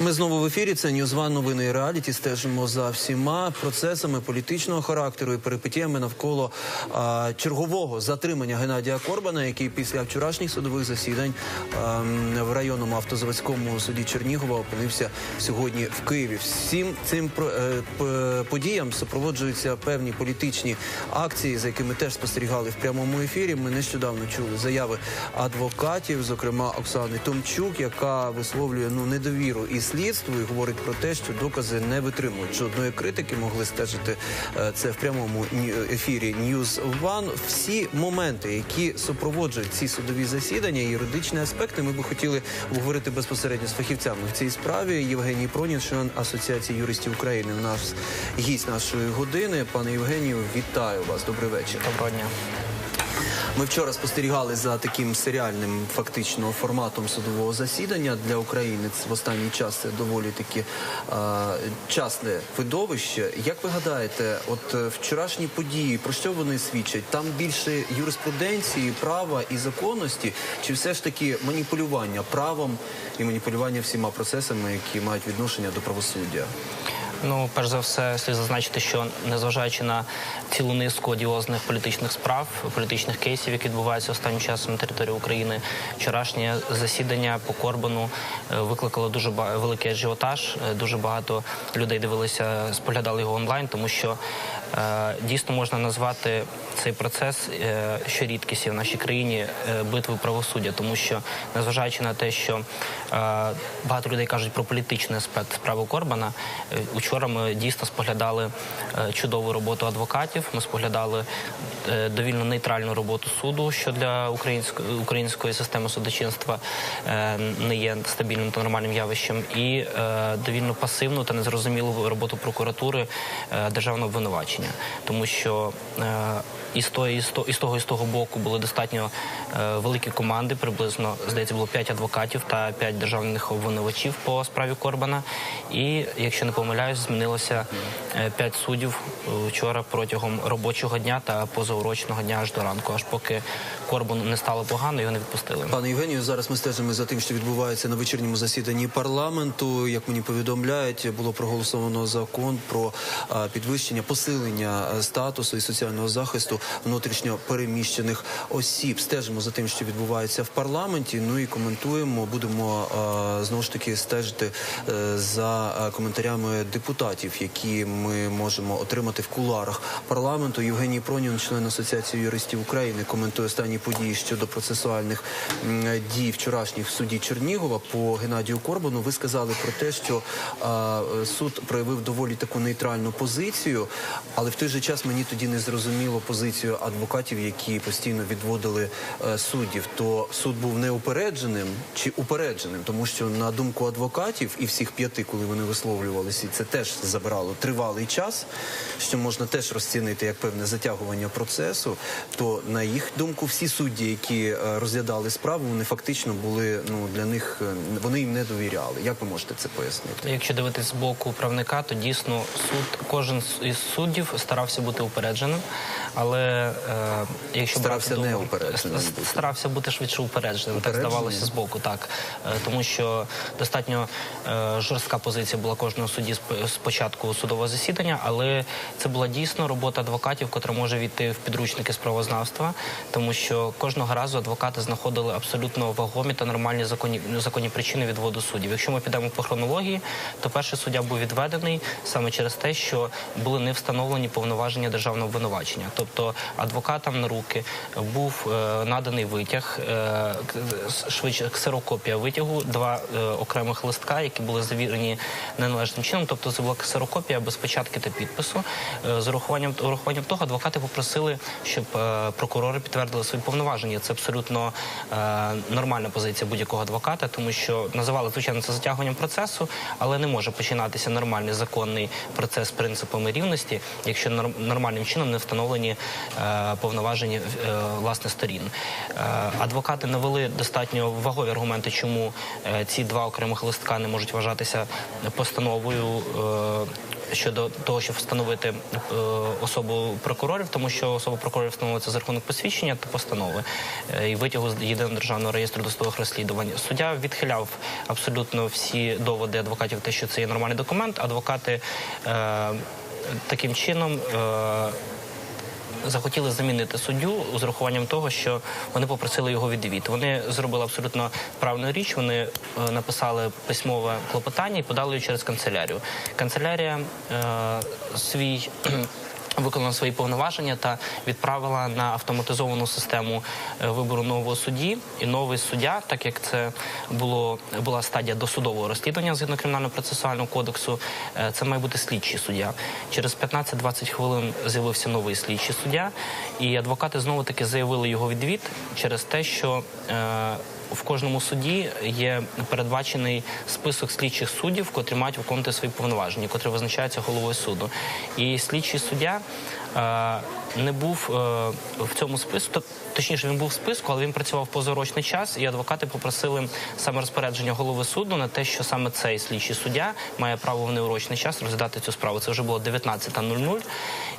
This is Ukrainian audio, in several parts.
Ми знову в ефірі. Це Ньюзван новини і реаліті. Стежимо за всіма процесами політичного характеру і перипетіями навколо а, чергового затримання Геннадія Корбана, який після вчорашніх судових засідань а, в районному автозаводському суді Чернігова опинився сьогодні в Києві. Всім цим про- е, подіям супроводжуються певні політичні акції, за якими теж спостерігали в прямому ефірі. Ми нещодавно чули заяви адвокатів, зокрема Оксани Томчук, яка висловлює ну недовіру і слідству, і говорить про те, що докази не витримують жодної критики. Могли стежити е, це в прямому ефірі News One. Всі моменти, які супроводжують ці судові засідання, юридичні аспекти, ми би хотіли обговорити безпосередньо з фахівцями в цій справі. Євгеній Пронін, член Асоціації юристів України, наш гість нашої години. Пане Євгенію, вітаю вас. Добрий вечір. Доброго дня. Ми вчора спостерігали за таким серіальним фактично форматом судового засідання для України. В останній час це доволі таки е, частне видовище. Як ви гадаєте, от е, вчорашні події про що вони свідчать? Там більше юриспруденції, права і законності, чи все ж таки маніпулювання правом і маніпулювання всіма процесами, які мають відношення до правосуддя? Ну, перш за все, слід зазначити, що незважаючи на цілу низку одіозних політичних справ, політичних кейсів, які відбуваються останнім часом на території України, вчорашнє засідання по Корбану е, викликало дуже великий ажіотаж. Е, Дуже багато людей дивилися, споглядали його онлайн, тому що дійсно можна назвати цей процес, е, що рідкість в нашій країні, е, битвою правосуддя, тому що незважаючи на те, що е, багато людей кажуть про політичний аспект справи Корбана. е, Учора ми дійсно споглядали е, чудову роботу адвокатів. Ми споглядали е, довільно нейтральну роботу суду, що для української української системи судочинства е, не є стабільним та нормальним явищем, і е, довільно пасивну та незрозумілу роботу прокуратури е, державного обвинувачення, тому що е, і з того, і з того, боку були достатньо е, великі команди. Приблизно здається, було 5 адвокатів та 5 державних обвинувачів по справі Корбана. І якщо не помиляюсь, змінилося 5 суддів е, вчора протягом робочого дня та позаурочного дня аж до ранку, аж поки Корбану не стало погано, його не відпустили. Пане Євгенію, зараз ми стежимо за тим, що відбувається на вечірньому засіданні парламенту. Як мені повідомляють, було проголосовано закон про підвищення посилення статусу і соціального захисту внутрішньо переміщених осіб. Стежимо за тим, що відбувається в парламенті. Ну і коментуємо. Будемо знову ж таки стежити е, за коментарями депутатів, які ми можемо отримати в куларах парламенту. Євгеній Пронін, член Асоціації юристів України, коментує останні події щодо процесуальних дій вчорашніх в суді Чернігова по Геннадію Корбану. Ви сказали про те, що а, суд проявив доволі таку нейтральну позицію, але в той же час мені тоді не зрозуміло позицію адвокатів, які постійно відводили е, суддів. То суд був неупередженим чи упередженим, тому що на думку адвокатів і всіх п'яти, коли вони висловлювалися, це теж забирало тривалий час, що можна теж розцінити як певне затягування процесу. То на їх думку, всі судді, які е, розглядали справу, вони фактично були ну для них е, вони їм не довіряли. Як ви можете це пояснити? Якщо дивитись з боку правника, то дійсно суд, кожен із суддів старався бути упередженим, але е, якщо Старався брати не упередженим бути. старався бути швидше упередженим, так здавалося з боку, так Е, тому що достатньо е, жорстка позиція була кожного судді з- з початку судового засідання, але це була дійсно робота адвокатів, котра може війти в підручники з правознавства, тому що кожного разу адвокати знаходили абсолютно вагомі та нормальні законні, законні причини відводу суддів. Якщо ми підемо по хронології, то перший суддя був відведений саме через те, що були не встановлені повноваження державного обвинувачення. Тобто адвокатам на руки був е, наданий витяг, е, швидше ксерокопія витягу, два е, окремих листка, які були завірені неналежним чином. Тобто це була ксерокопія без печатки та підпису. З урахуванням урахуванням того адвокати попросили, щоб прокурори підтвердили свої повноваження. Це абсолютно нормальна позиція будь-якого адвоката, тому що називали звичайно це затягуванням процесу, але не може починатися нормальний законний процес з принципами рівності, якщо нор- нормальним чином не встановлені е, повноваження е, власне сторін. Е, адвокати навели достатньо вагові аргументи, чому е, ці два окремих листка не можуть вважатися постановою. щодо того, щоб встановити е, особу прокурорів, тому що особа прокурорів встановлюється за рахунок посвідчення та постанови е, і витягу з єдиного державного реєстру досудових розслідувань. Суддя відхиляв абсолютно всі доводи адвокатів, те, що це є нормальний документ. Адвокати е, таким чином. Е, захотіли замінити суддю з урахуванням того, що вони попросили його відвід. Вони зробили абсолютно правну річ. Вони е, написали письмове клопотання і подали його через канцелярію. Канцелярія е, свій. Виконала свої повноваження та відправила на автоматизовану систему е, вибору нового судді. І новий суддя, так як це було була стадія досудового розслідування згідно кримінального процесуального кодексу, е, це має бути слідчий суддя. Через 15-20 хвилин з'явився новий слідчий суддя, і адвокати знову таки заявили його відвід через те, що е, в кожному суді є передбачений список слідчих суддів, котрі мають виконувати свої повноваження, котрі визначаються головою суду. І слідчий суддя е, не був е, в цьому списку, точніше, він був в списку, але він працював позаурочний час, і адвокати попросили саме розпорядження голови суду на те, що саме цей слідчий суддя має право в неурочний час розглядати цю справу. Це вже було 19.00.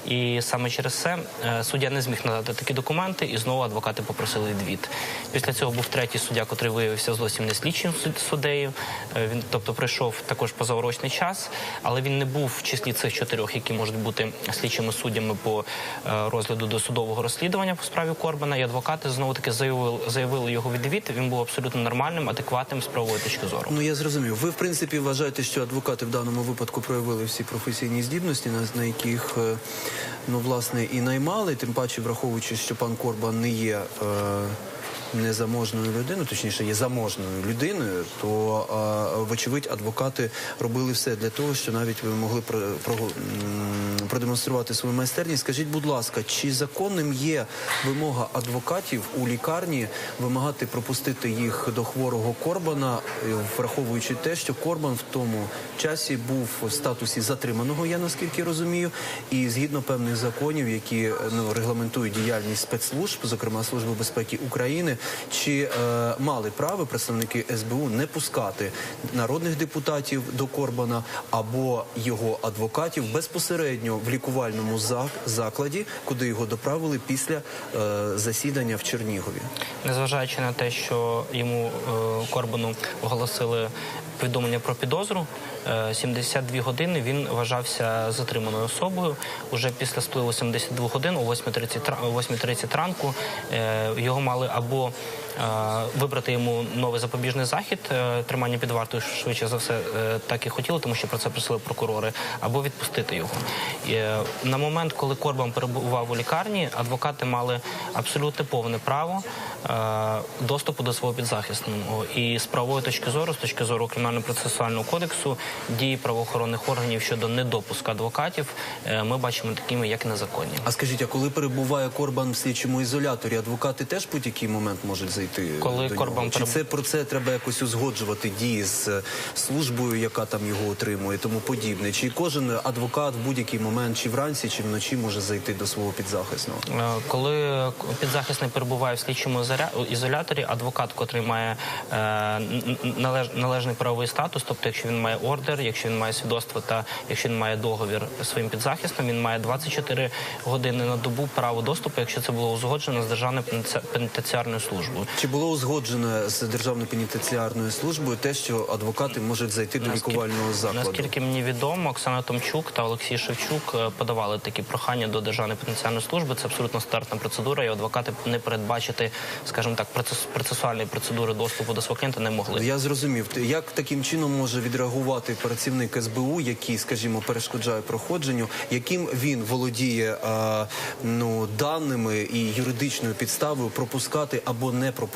І саме через це е, суддя не зміг надати такі документи, і знову адвокати попросили відвід. Після цього був третій суддя, котрий виявився зовсім не слідчим суд- суддею. Е, Він, тобто, пройшов також позаурочний час, але він не був в числі цих чотирьох, які можуть бути слідчими суддями по е, розгляду досудового розслідування по справі Корбана. І адвокати знову таки заявили, заявили його відвід. Він був абсолютно нормальним, адекватним з правової точки зору. Ну я зрозумів. Ви в принципі вважаєте, що адвокати в даному випадку проявили всі професійні здібності, на, на яких ну власне і наймали, тим паче враховуючи, що пан Корбан не є. Е, Незаможною людиною, точніше, є заможною людиною, то е, вочевидь адвокати робили все для того, що навіть ви могли про, про, продемонструвати свою майстерність. Скажіть, будь ласка, чи законним є вимога адвокатів у лікарні вимагати пропустити їх до хворого Корбана, е, враховуючи те, що Корбан в тому часі був в статусі затриманого, я наскільки розумію, і згідно певних законів, які е, ну регламентують діяльність спецслужб, зокрема Служби безпеки України, чи е, мали право представники СБУ не пускати народних депутатів до Корбана або його адвокатів безпосередньо в лікувальному зак- закладі, куди його доправили після е, засідання в Чернігові. Незважаючи на те, що йому е, Корбану оголосили повідомлення про підозру, е, 72 години він вважався затриманою особою. Уже після спливу 72 годин о 8.30 тра- о 8.30 ранку е, його мали або е, вибрати йому новий запобіжний захід, е, тримання під вартою швидше за все е, так і хотіли, тому що про це просили прокурори, або відпустити його. І, е, на момент, коли Корбан перебував у лікарні, адвокати мали абсолютно повне право доступу до свого підзахисного. І з правової точки зору, з точки зору кримінально-процесуального кодексу, дії правоохоронних органів щодо недопуску адвокатів ми бачимо такими як незаконні. А скажіть, а коли перебуває Корбан в слідчому ізоляторі, адвокати теж будь-який момент можуть зайти Коли до Корбан нього? Чи це про це треба якось узгоджувати дії з е, службою, яка там його отримує, тому подібне? Чи кожен адвокат в будь-який момент, чи вранці, чи вночі може зайти до свого підзахисного? Е, Коли підзахисний перебуває в слідчому ізоля- ізоляторі, адвокат, котрий має е, належний правовий статус, тобто якщо він має ордер, якщо він має свідоцтво та якщо він має договір своїм підзахисним, він має 24 години на добу право доступу, якщо це було узгоджено з державною пенітенці- пенітенціарною службою. Чи було узгоджено з Державною пенітенціарною службою те, що адвокати можуть зайти до лікувального закладу? Наскільки мені відомо, Оксана Томчук та Олексій Шевчук е, подавали такі прохання до Державної пенітенціарної служби. Це абсолютно стандартна процедура, і адвокати не передбачити, скажімо так, процес, процесуальної процедури доступу до свого клієнта не могли. Я зрозумів. Як таким чином може відреагувати працівник СБУ, який, скажімо, перешкоджає проходженню, яким він володіє а, ну, даними і юридичною підставою пропускати або не пропускати?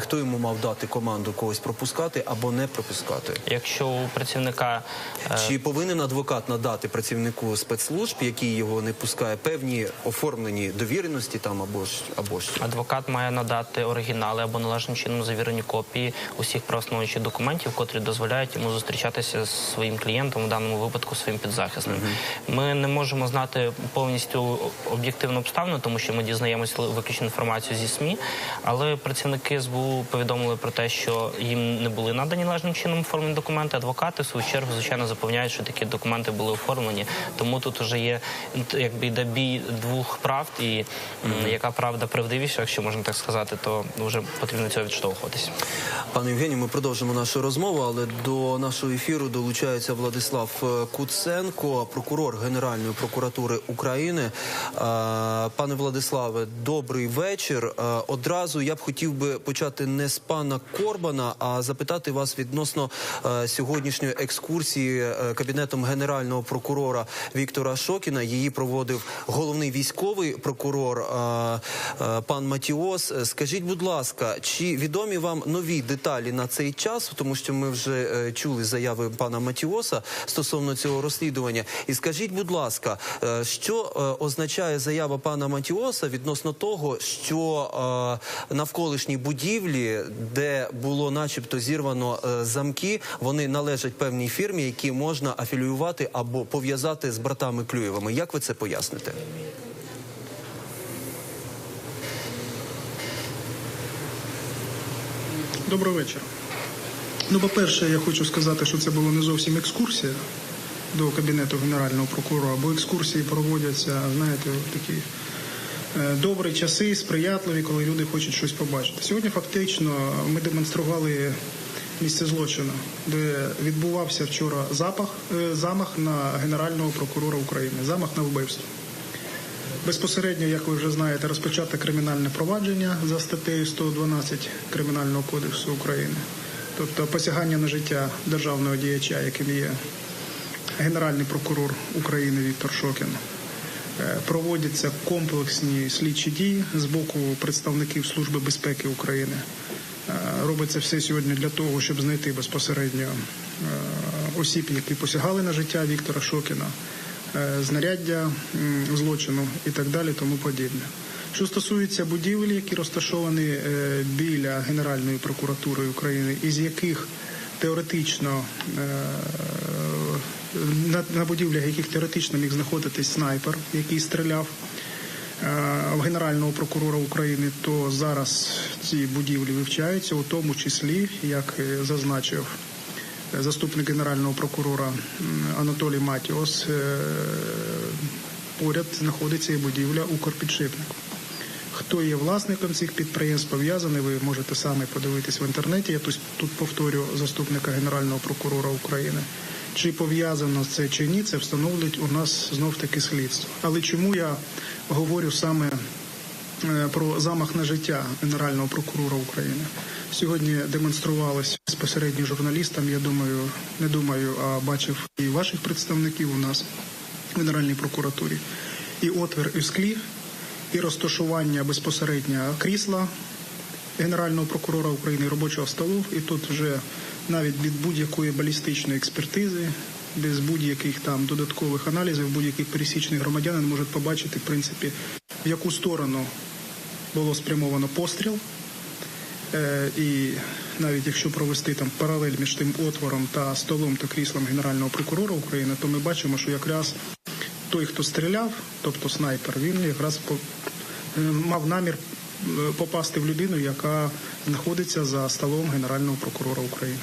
Хто йому мав дати команду когось пропускати або не пропускати? Якщо у працівника е, Чи повинен адвокат надати працівнику спецслужб, який його не пускає, певні оформлені довіреності там або ж або ж Адвокат має надати оригінали або належним чином завірені копії усіх правоснуючих документів, котрі дозволяють йому зустрічатися з своїм клієнтом, в даному випадку своїм підзахисним. Ми не можемо знати повністю об'єктивну обставину, тому що ми дізнаємося виключно інформацію зі СМІ, але працівник представники СБУ повідомили про те, що їм не були надані належним чином оформлені документи. Адвокати в свою чергу звичайно запевняють, що такі документи були оформлені. Тому тут вже є якби йде бій двох правд, і м, яка правда правдивіша, якщо можна так сказати, то вже потрібно цього відштовхуватись. Пане Євгенію, ми продовжимо нашу розмову, але до нашого ефіру долучається Владислав е, Куценко, прокурор Генеральної прокуратури України. Е, Пане Владиславе, добрий вечір. Е, Одразу я б хотів би почати не з пана Корбана, а запитати вас відносно е, сьогоднішньої екскурсії е, кабінетом генерального прокурора Віктора Шокіна. Її проводив головний військовий прокурор е, пан Матіос. Скажіть, будь ласка, чи відомі вам нові деталі на цей час? Тому що ми вже чули заяви пана Матіоса стосовно цього розслідування. І скажіть, будь ласка, що означає заява пана Матіоса відносно того, що е, навколишні будівлі, де було, начебто, зірвано е, замки, вони належать певній фірмі, які можна афіліювати або пов'язати з братами Клюєвими. Як ви це поясните? Добрий вечір. Ну, по-перше, я хочу сказати, що це була не зовсім екскурсія до кабінету генерального прокурора, бо екскурсії проводяться, знаєте, такі добрі часи, сприятливі, коли люди хочуть щось побачити. Сьогодні фактично ми демонстрували місце злочину, де відбувався вчора запах, е, замах на генерального прокурора України, замах на вбивство. Безпосередньо, як ви вже знаєте, розпочато кримінальне провадження за статтею 112 Кримінального кодексу України, тобто посягання на життя державного діяча, яким є Генеральний прокурор України Віктор Шокін. Е, Проводяться комплексні слідчі дії з боку представників Служби безпеки України. Е, Робиться все сьогодні для того, щоб знайти безпосередньо е, осіб, які посягали на життя Віктора Шокіна, знаряддя злочину і так далі, тому подібне. Що стосується будівель, які розташовані біля Генеральної прокуратури України, із яких теоретично на, на будівлях, яких теоретично міг знаходитись снайпер, який стріляв е, в Генерального прокурора України, то зараз ці будівлі вивчаються, у тому числі, як е, зазначив е, заступник генерального прокурора Анатолій Матіос, поряд знаходиться і будівля Укрпідшипнику. Хто є власником цих підприємств пов'язаний, ви можете самі подивитись в інтернеті. Я тут повторю заступника генерального прокурора України. Чи пов'язано це чи ні, це встановлюють у нас знов таки слідство. Але чому я говорю саме е, про замах на життя генерального прокурора України? Сьогодні демонструвалося безпосередньо журналістам. Я думаю, не думаю, а бачив і ваших представників у нас в Генеральній прокуратурі. І отвір у склі, і розташування безпосередньо крісла Генерального прокурора України робочого столу. І тут вже навіть від будь-якої балістичної експертизи, без будь-яких там додаткових аналізів, будь-яких пересічних громадянин можуть побачити, в принципі, в яку сторону було спрямовано постріл. Е, І навіть якщо провести там паралель між тим отвором та столом та кріслом Генерального прокурора України, то ми бачимо, що якраз той, хто стріляв, тобто снайпер, він якраз по- е, мав намір попасти в людину, яка знаходиться за столом Генерального прокурора України.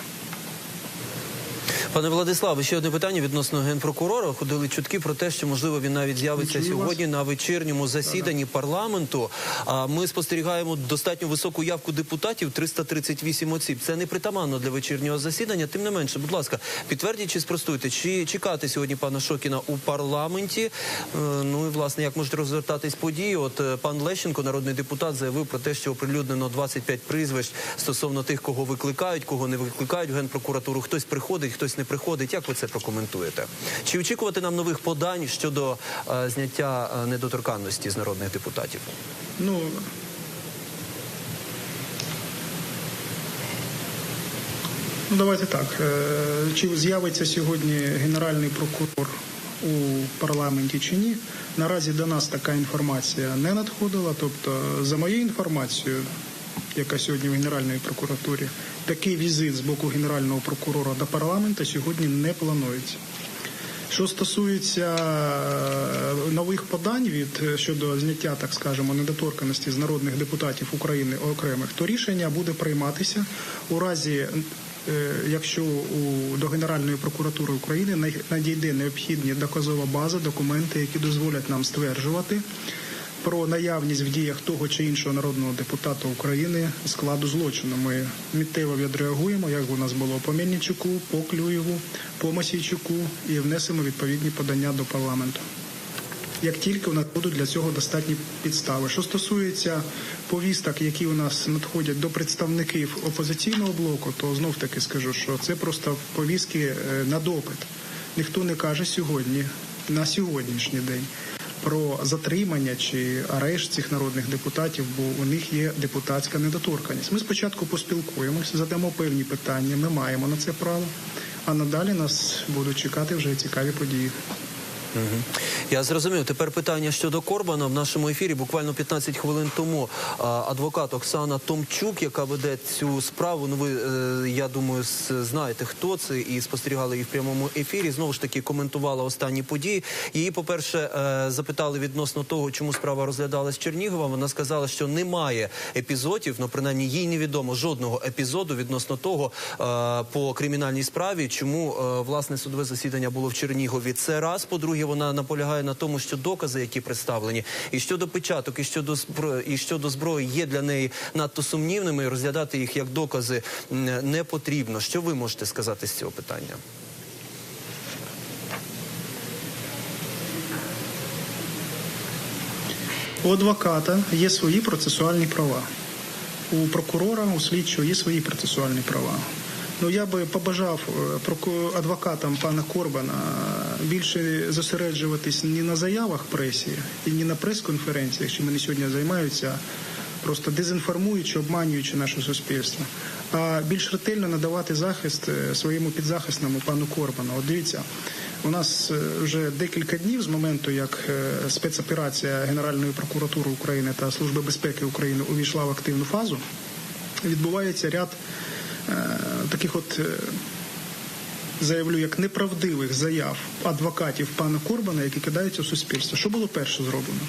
Пане Владиславе, ще одне питання відносно генпрокурора. Ходили чутки про те, що можливо він навіть з'явиться вас. сьогодні на вечірньому засіданні парламенту. А ми спостерігаємо достатньо високу явку депутатів 338 осіб. Це не притаманно для вечірнього засідання. Тим не менше, будь ласка, підтвердіть чи спростуйте, чи чекати сьогодні пана Шокіна у парламенті. Е, Ну і власне, як можуть розвертатись події? От е, пан Лещенко, народний депутат, заявив про те, що оприлюднено 25 прізвищ стосовно тих, кого викликають, кого не викликають в генпрокуратуру. Хтось приходить, хтось не приходить. Як ви це прокоментуєте? Чи очікувати нам нових подань щодо е, зняття е, недоторканності з народних депутатів? Ну, ну давайте так. Е, Чи з'явиться сьогодні генеральний прокурор у парламенті чи ні? Наразі до нас така інформація не надходила. Тобто, за моєю інформацією, яка сьогодні в Генеральній прокуратурі, такий візит з боку генерального прокурора до парламенту сьогодні не планується. Що стосується е, нових подань від е, щодо зняття, так скажемо, недоторканості з народних депутатів України окремих, то рішення буде прийматися у разі, е, якщо у до Генеральної прокуратури України надійде необхідні доказова база, документи, які дозволять нам стверджувати. Про наявність в діях того чи іншого народного депутата України складу злочину. Ми миттєво відреагуємо, як у нас було по Мельничуку, по Клюєву, по Мосійчуку, і внесемо відповідні подання до парламенту. Як тільки у нас будуть для цього достатні підстави. Що стосується повісток, які у нас надходять до представників опозиційного блоку, то знов таки скажу, що це просто повістки е, на допит. Ніхто не каже сьогодні, на сьогоднішній день, про затримання чи арешт цих народних депутатів, бо у них є депутатська недоторканність. Ми спочатку поспілкуємося, задамо певні питання. Ми маємо на це право. А надалі нас будуть чекати вже цікаві події. Я зрозумів. Тепер питання щодо Корбана в нашому ефірі. Буквально 15 хвилин тому адвокат Оксана Томчук, яка веде цю справу. Ну ви е, я думаю, знаєте хто це і спостерігали її в прямому ефірі. Знову ж таки коментувала останні події. Її, по-перше, е, запитали відносно того, чому справа розглядалась Чернігова. Вона сказала, що немає епізодів, ну принаймні їй невідомо жодного епізоду відносно того е, по кримінальній справі, чому власне судове засідання було в Чернігові. Це раз. По-друге, вона наполягає на тому, що докази, які представлені, і щодо печаток, і щодо і щодо зброї, є для неї надто сумнівними. і Розглядати їх як докази не потрібно. Що ви можете сказати з цього питання? У адвоката є свої процесуальні права. У прокурора, у слідчого є свої процесуальні права. Ну я би побажав е, адвокатам пана Корбана більше зосереджуватись не на заявах пресі і не на прес-конференціях, чим вони сьогодні займаються, просто дезінформуючи, обманюючи наше суспільство, а більш ретельно надавати захист е, своєму підзахисному пану Корбану. От дивіться, у нас е, вже декілька днів з моменту, як е, спецоперація Генеральної прокуратури України та Служби безпеки України увійшла в активну фазу, відбувається ряд е, таких от. е, Заявлю як неправдивих заяв адвокатів пана Корбана, які кидаються в суспільство. Що було перше зроблено?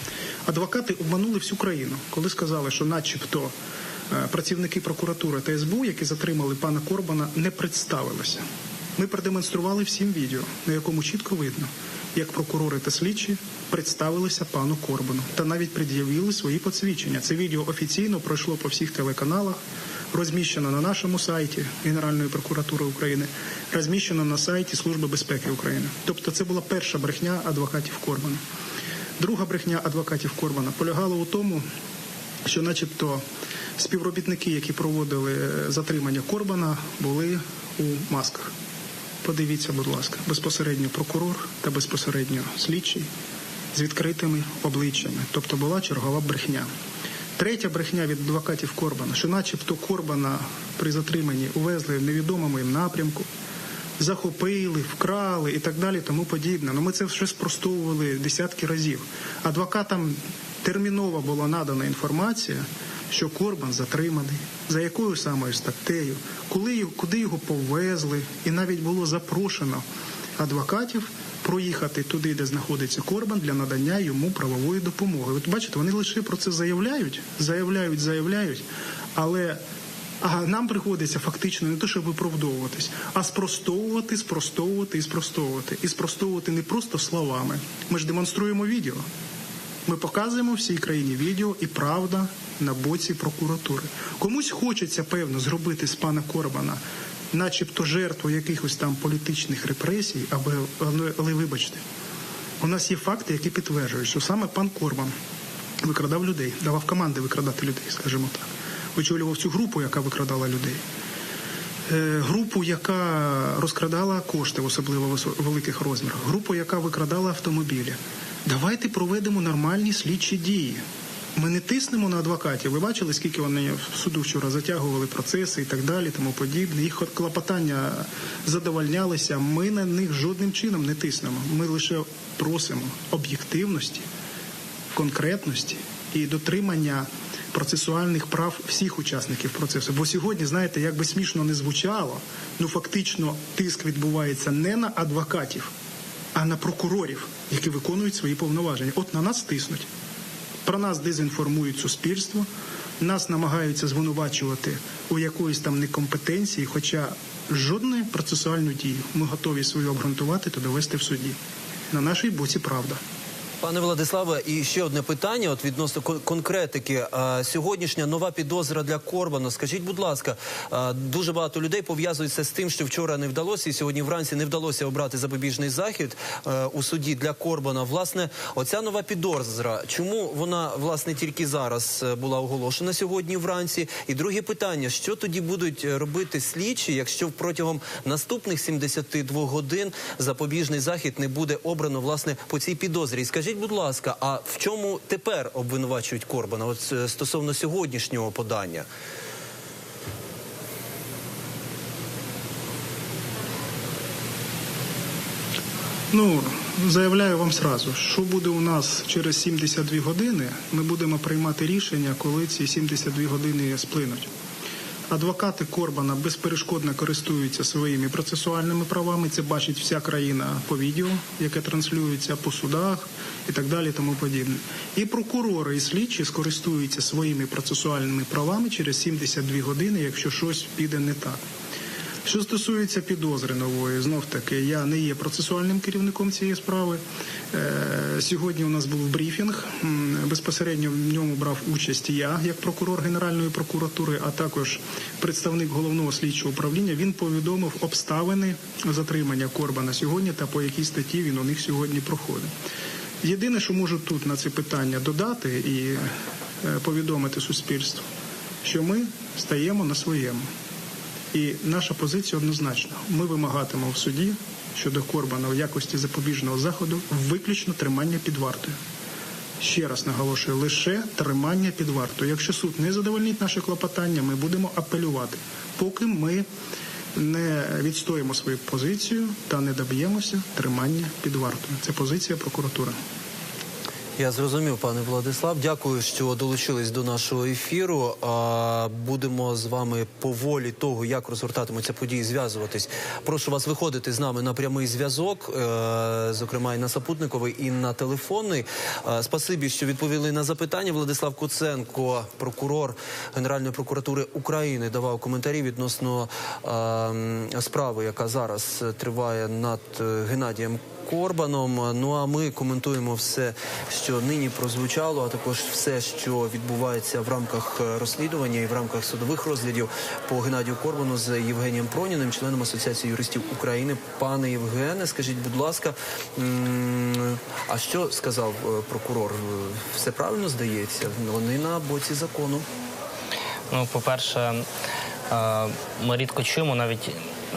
Адвокати обманули всю країну, коли сказали, що, начебто, е, працівники прокуратури та СБУ, які затримали пана Корбана, не представилися. Ми продемонстрували всім відео, на якому чітко видно, як прокурори та слідчі представилися пану Корбану та навіть пред'явили свої посвідчення. Це відео офіційно пройшло по всіх телеканалах, розміщено на нашому сайті Генеральної прокуратури України, розміщено на сайті Служби безпеки України. Тобто, це була перша брехня адвокатів Корбана. Друга брехня адвокатів Корбана полягала у тому, що, начебто, співробітники, які проводили е, затримання Корбана, були у масках. Подивіться, будь ласка, безпосередньо прокурор та безпосередньо слідчий з відкритими обличчями. Тобто була чергова брехня. Третя брехня від адвокатів Корбана, що начебто Корбана при затриманні увезли в невідомому їм напрямку, захопили, вкрали і так далі, тому подібне. Ну ми це вже спростовували десятки разів. Адвокатам терміново була надана інформація, що Корбан затриманий, за якою самою статтею, коли куди його повезли, і навіть було запрошено адвокатів проїхати туди, де знаходиться Корбан, для надання йому правової допомоги. От бачите, вони лише про це заявляють, заявляють, заявляють, але а нам приходиться фактично не то, щоб виправдовуватись, а спростовувати, спростовувати і спростовувати. І спростовувати не просто словами. Ми ж демонструємо відео. Ми показуємо всій країні відео і правда на боці прокуратури. Комусь хочеться, певно, зробити з пана Корбана, начебто жертву якихось там політичних репресій, аби, але, але вибачте, у нас є факти, які підтверджують, що саме пан Корбан викрадав людей, давав команди викрадати людей, скажімо так. Очолював цю групу, яка викрадала людей. Е, Групу, яка розкрадала кошти в особливо великих розмірах, групу, яка викрадала автомобілі. Давайте проведемо нормальні слідчі дії. Ми не тиснемо на адвокатів. Ви бачили, скільки вони в суду вчора затягували процеси і так далі, тому подібне. Їх клопотання задовольнялися. Ми на них жодним чином не тиснемо. Ми лише просимо об'єктивності, конкретності і дотримання процесуальних прав всіх учасників процесу. Бо сьогодні, знаєте, як би смішно не звучало, ну фактично тиск відбувається не на адвокатів, а на прокурорів, які виконують свої повноваження. От на нас тиснуть. Про нас дезінформують суспільство, нас намагаються звинувачувати у якоїсь там некомпетенції, хоча жодної процесуальної дії ми готові свою обґрунтувати та довести в суді. На нашій боці правда. Пане Владиславе, і ще одне питання от відносно конкретики. А, сьогоднішня нова підозра для Корбана. Скажіть, будь ласка, дуже багато людей пов'язують це з тим, що вчора не вдалося, і сьогодні вранці не вдалося обрати запобіжний захід у суді для Корбана. Власне, оця нова підозра. Чому вона власне тільки зараз е, була оголошена сьогодні вранці? І друге питання: що тоді будуть робити слідчі, якщо протягом наступних 72 годин запобіжний захід не буде обрано власне по цій підозрі? І Скажіть, будь ласка, а в чому тепер обвинувачують Корбана? От е, стосовно сьогоднішнього подання? Ну, заявляю вам сразу, що буде у нас через 72 години, ми будемо приймати рішення, коли ці 72 години сплинуть. Адвокати Корбана безперешкодно користуються своїми процесуальними правами. Це бачить вся країна по відео, яке транслюється по судах і так далі, тому подібне. І прокурори і слідчі скористуються своїми процесуальними правами через 72 години, якщо щось піде не так. Що стосується підозри нової, знов таки я не є процесуальним керівником цієї справи. Е, Сьогодні у нас був брифінг. Безпосередньо в ньому брав участь я, як прокурор Генеральної прокуратури, а також представник головного слідчого управління. Він повідомив обставини затримання Корбана сьогодні та по якій статті він у них сьогодні проходить. Єдине, що можу тут на це питання додати і е, повідомити суспільству, що ми стаємо на своєму. І наша позиція однозначна. Ми вимагатимемо в суді щодо Корбана в якості запобіжного заходу виключно тримання під вартою. Ще раз наголошую, лише тримання під вартою. Якщо суд не задовольнить наше клопотання, ми будемо апелювати, поки ми не відстоїмо свою позицію та не доб'ємося тримання під вартою. Це позиція прокуратури. Я зрозумів, пане Владислав. Дякую, що долучились до нашого ефіру. Будемо з вами по волі того, як розгортатимуться події, зв'язуватись. Прошу вас виходити з нами на прямий зв'язок, е, зокрема і на сапутниковий, і на телефонний. Спасибі, що відповіли на запитання. Владислав Куценко, прокурор Генеральної прокуратури України, давав коментарі відносно е, справи, яка зараз е, триває над е, Геннадієм Корбаном. Ну а ми коментуємо все, що нині прозвучало, а також все, що відбувається в рамках е, розслідування і в рамках судових розглядів по Геннадію Корбану з Євгенієм Проніним, членом Асоціації юристів України. Пане Євгене, скажіть, будь ласка, а що сказав е, прокурор? Е, Все правильно здається? Вони на боці закону. Ну, по-перше, е, ми рідко чуємо, навіть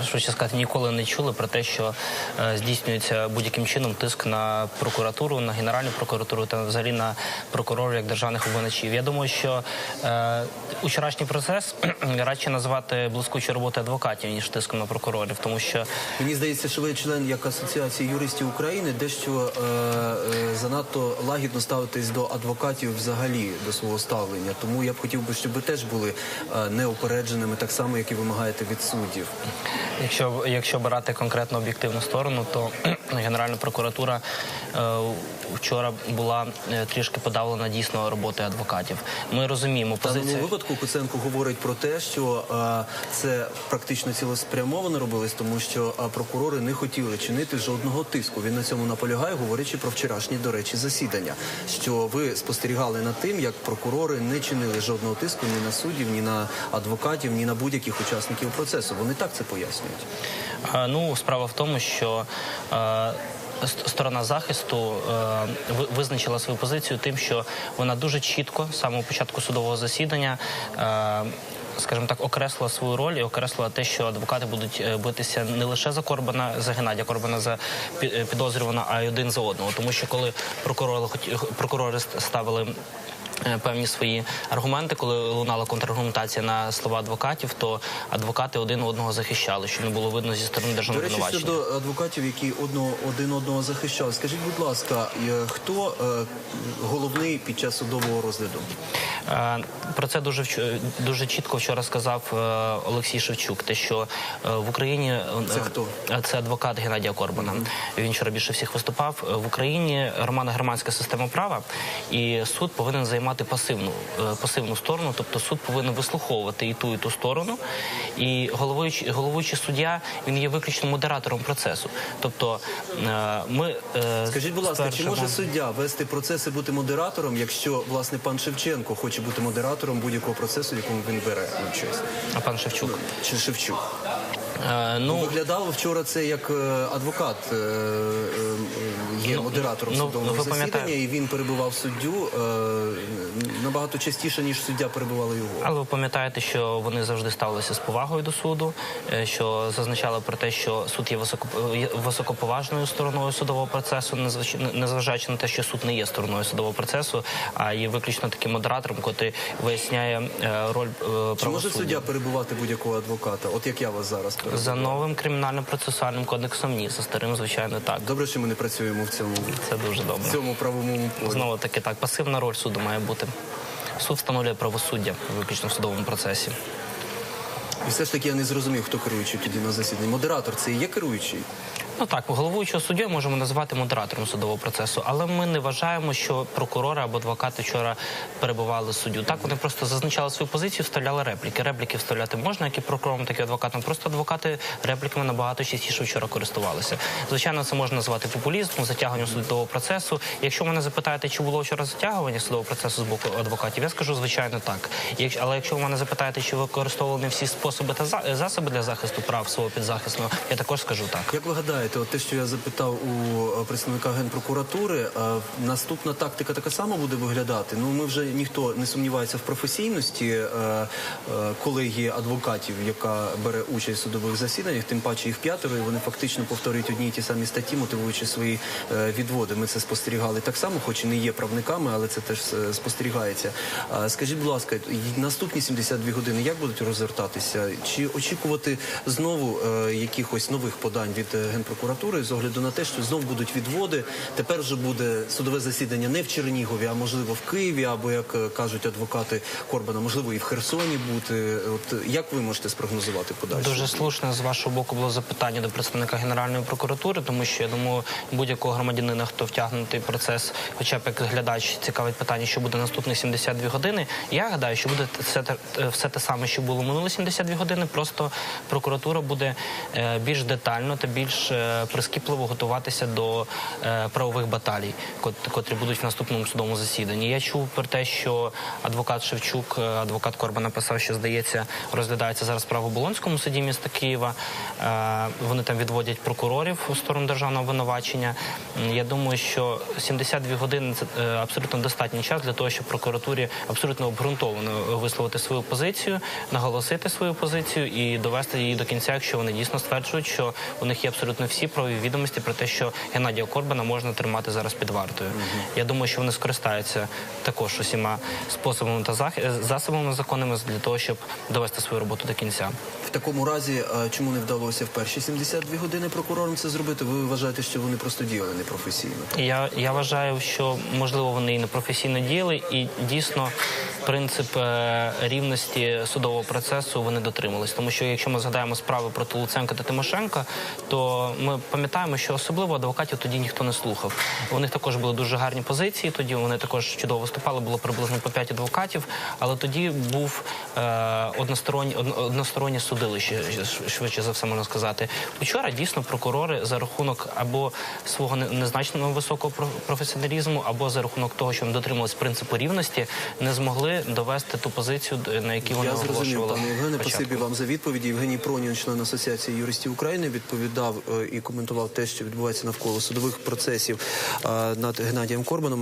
швидше сказати, ніколи не чули про те, що е, здійснюється будь-яким чином тиск на прокуратуру, на Генеральну прокуратуру та взагалі на прокурорів як державних обвинувачів. Я думаю, що е, вчорашній процес радше назвати блискучою роботою адвокатів ніж тиском на прокурорів, тому що Мені здається, що ви член як Асоціації юристів України, дещо е, занадто лагідно ставитесь до адвокатів взагалі до свого ставлення. Тому я б хотів би, щоб ви теж були неупередженими, так само, як і вимагаєте від суддів. Якщо якщо брати конкретно об'єктивну сторону, то Генеральна прокуратура е, вчора була е, трішки подавлена дійсно роботою адвокатів. Ми розуміємо В даному випадку Куценко говорить про те, що е, це практично цілеспрямовано робилось, тому що е, прокурори не хотіли чинити жодного тиску. Він на цьому наполягає, говорячи про вчорашні, до речі, засідання. Що ви спостерігали над тим, як прокурори не чинили жодного тиску ні на суддів, ні на адвокатів, ні на будь-яких учасників процесу. Вони так це пояснюють. Ну, справа в тому, що сторона захисту е, визначила свою позицію тим, що вона дуже чітко з самого початку судового засідання. е, Скажімо так, окреслила свою роль і окреслила те, що адвокати будуть е, битися не лише за Корбана, за Геннадія Корбана за пі- підозрюваного, а й один за одного. Тому що коли прокурори прокурори ставили Певні свої аргументи, коли лунала контраргументація на слова адвокатів, то адвокати один одного захищали, що не було видно зі сторони До державного речі, щодо адвокатів, які одного один одного захищали, скажіть, будь ласка, е, хто е, головний під час судового розгляду? Е, Про це дуже дуже чітко вчора сказав е, Олексій Шевчук. Те, що е, в Україні е, Це хто? е, це адвокат Геннадія Корбана. Він вчора більше всіх виступав. Е, В Україні романа громадська система права, і суд повинен займати пасивну е, пасивну сторону, тобто суд повинен вислуховувати і ту, і ту сторону. І головуючий, головуючий суддя він є виключно модератором процесу. Тобто е, ми е, Скажіть, будь ласка, чи може суддя вести процеси, бути модератором, якщо власне пан Шевченко хоче бути модератором будь-якого процесу, в якому він бере участь? а пан Шевчук. Чи Шевчук? Ну Виглядало вчора це як адвокат є модератором ну, судового ви засідання, і він перебував суддю е, набагато частіше, ніж суддя перебувала його. Але ви пам'ятаєте, що вони завжди ставилися з повагою до суду, е, що зазначали про те, що суд є високо- є високоповажною стороною судового процесу, незважаючи на те, що суд не є стороною судового процесу, а є виключно таким модератором, який виясняє е, роль е, Чи може суддя перебувати будь-якого адвоката? От як я вас зараз перебуваю? За новим кримінальним процесуальним кодексом ні, за старим, звичайно, так. Добре, що ми не працюємо в цьому, Це дуже в добре. цьому правовому полі. Знову таки так, пасивна роль суду має бути. Суд встановлює правосуддя виключно в судовому процесі. І все ж таки я не зрозумів, хто керуючий тоді на засіданні. Модератор це і є керуючий. Ну так, головуючого суддю можемо називати модератором судового процесу, але ми не вважаємо, що прокурори або адвокати вчора перебували суддю. Так вони просто зазначали свою позицію, вставляли репліки. Репліки вставляти можна, як і прокурорам, так і адвокатам. Просто адвокати репліками набагато частіше вчора користувалися. Звичайно, це можна назвати популізмом, затягуванням судового процесу. Якщо мене запитаєте, чи було вчора затягування судового процесу з боку адвокатів, я скажу звичайно так. Але якщо ви мене запитаєте, чи використовували всі способи та засоби для захисту прав свого підзахисного, я також скажу так. Як ви гадаєте, от те, що я запитав у е, представника генпрокуратури, е, наступна тактика така сама буде виглядати? Ну ми вже ніхто не сумнівається в професійності е, колегії адвокатів, яка бере участь в судових засіданнях, тим паче їх п'ятеро, і вони фактично повторюють одні і ті самі статті, мотивуючи свої відводи. Ми це спостерігали так само, хоч і не є правниками, але це теж спостерігається. Скажіть, будь ласка, наступні 72 години як будуть розгортатися? Чи очікувати знову якихось нових подань від е, генпрокуратури з огляду на те, що знов будуть відводи? Тепер вже буде судове засідання не в Чернігові, а можливо в Києві, або як е, кажуть адвокати Корбана, можливо, і в Херсоні бути. От як ви можете спрогнозувати подальше? Дуже слушне з вашого боку було запитання до представника Генеральної прокуратури, тому що я думаю, будь-якого громадянина, хто втягнутий в процес, хоча б як глядач, цікавить питання, що буде наступних 72 години. Я гадаю, що буде все те, все те саме, що було минулі 72 години. Просто прокуратура буде е, більш детально та більш е, прискіпливо готуватися до е, правових баталій, кот- котрі будуть в наступному судовому засіданні. Я чув про те, що адвокат Шевчук, е, адвокат Корба написав, що здається, розглядається зараз справа в Болонському суді міста Києва. Е, Вони там відводять прокурорів у сторону державного обвинувачення. Я думаю, що 72 години це е, абсолютно достатній час для того, щоб прокуратурі абсолютно обґрунтовано висловити свою позицію, наголосити свою позицію і довести її до кінця, якщо вони дійсно стверджують, що у них є абсолютно всі правові відомості про те, що Геннадія Корбана можна тримати зараз під вартою. Я думаю, що вони скористаються також усіма способами та зах- засобами законними для того, щоб довести свою роботу до кінця. В такому разі, е, чому не вдалося в перші 72 години прокурорам це зробити? Ви вважаєте, що вони просто діяли непрофесійно? Я, я вважаю, що можливо вони і непрофесійно діяли, і дійсно принцип е, рівності судового процесу вони дотримались. Тому що якщо ми згадаємо справи проти Луценка та Тимошенка, то ми пам'ятаємо, що особливо адвокатів тоді ніхто не слухав. У них також були дуже гарні позиції. Тоді вони також чудово виступали. Було приблизно по 5 адвокатів. Але тоді був е, одностороннє одностороннє судилище, швидше за все можна сказати. Вчора дійсно прокурори за рахунок або свого незначного високого про- професіоналізму, або за рахунок того, що вони дотримувалися принципу рівності, не змогли довести ту позицію, на якій вони Я зрозумів, оголошували. пане Євгене. Спасибі вам за відповіді. Євгеній Пронін, член Асоціації юристів України, відповідав е, і коментував те, що відбувається навколо судових процесів над Геннадієм Корбаном.